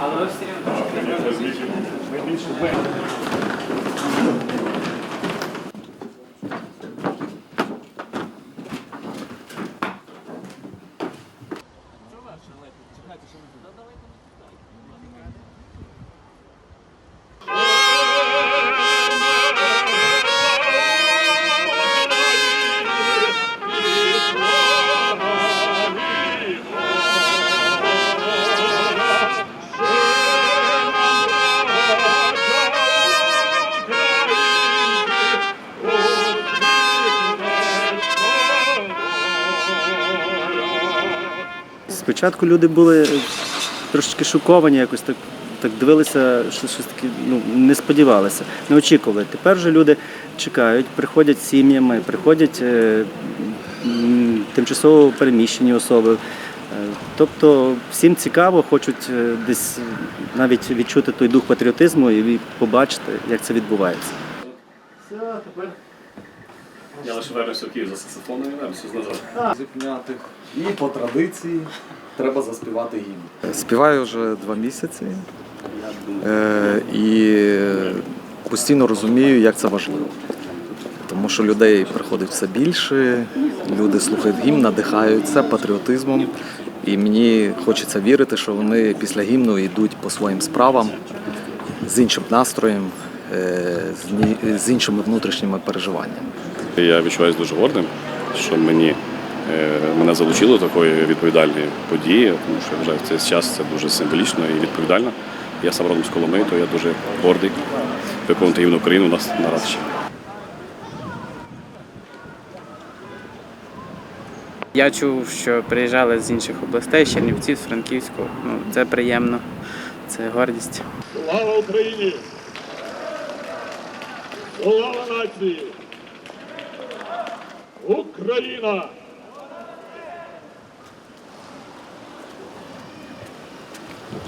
Але ви все рівно трошки Спочатку люди були трошечки шоковані, якось так, так дивилися, що щось таке ну, не сподівалися, не очікували. Тепер вже люди чекають, приходять сім'ями, приходять е, тимчасово переміщені особи. Е, Тобто всім цікаво, хочуть е, десь навіть відчути той дух патріотизму і побачити, як це відбувається. Я лише вернуся в Київ за саксофоном і вернуся назад. зупиняти. І по традиції треба заспівати гімн. Співаю вже два місяці е, і постійно розумію, як це важливо. Тому що людей приходить все більше, люди слухають гімн, надихаються патріотизмом. І мені хочеться вірити, що вони після гімну йдуть по своїм справам з іншим настроєм, е, з іншими внутрішніми переживаннями. Я відчуваюся дуже гордим, що мені е, мене залучили до такої відповідальної події, тому що я вважаю, в цей час це дуже символічно і відповідально. Я сам родом з Коломи, то я дуже гордий виконувати гімн України у нас на Радищі. Я чув, що приїжджали з інших областей, з Чернівців, з Франківського. Ну, це приємно, це гордість. Слава Україні! Слава нації! Україна